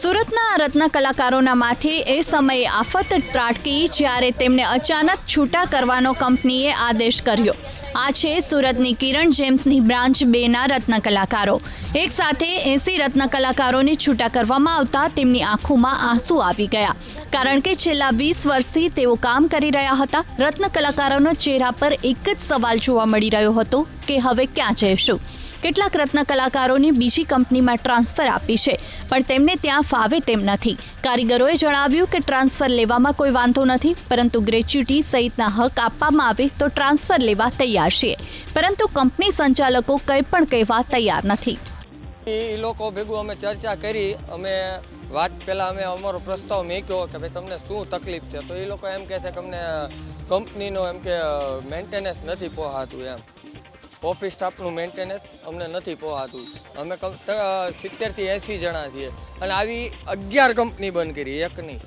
સુરતના રત્ન કલાકારોના માથે એ સમયે આફત ત્રાટકી જ્યારે તેમને અચાનક છૂટા કરવાનો કંપનીએ આદેશ કર્યો. આ છે સુરતની કિરણ જેમ્સની બ્રાન્ચ બેના રત્ન કલાકારો. એક સાથે એસી રત્ન કલાકારોને છૂટા કરવામાં આવતા તેમની આંખોમાં આંસુ આવી ગયા. કારણ કે છેલ્લા વીસ વર્ષથી તેઓ કામ કરી રહ્યા હતા. રત્ન કલાકારોના ચહેરા પર એક જ સવાલ જોવા મળી રહ્યો હતો કે હવે ક્યાં જઈશું? કેટલાક રત્ન કલાકારોને બીજી કંપનીમાં ટ્રાન્સફર આપી છે. પણ તેમને ત્યાં ફાવે તેમ નથી. કારીગરોએ જણાવ્યું કે ટ્રાન્સફર લેવામાં કોઈ વાંધો નથી, પરંતુ ગ્રેચ્યુટી સહિતના હક આપવામાં આવે તો ટ્રાન્સફર લેવા તૈયાર છીએ પરંતુ કંપની સંચાલકો કંઈ પણ કહેવા તૈયાર નથી. એ લોકો ભેગું અમે ચર્ચા કરી, અમે વાત પહેલાં અમે અમારો પ્રસ્તાવ મેક્યો કે ભાઈ તમને શું તકલીફ છે? તો એ લોકો એમ કહે છે કે અમને કંપનીનો એમ કે મેન્ટેનન્સ નથી પોહાતું એમ. ઓફિસ સ્ટાફનું મેન્ટેનન્સ અમને નથી પોહાતું. અમે સિત્તેરથી એંસી જણા છીએ. અને આવી અગિયાર કંપની બંધ કરી એકની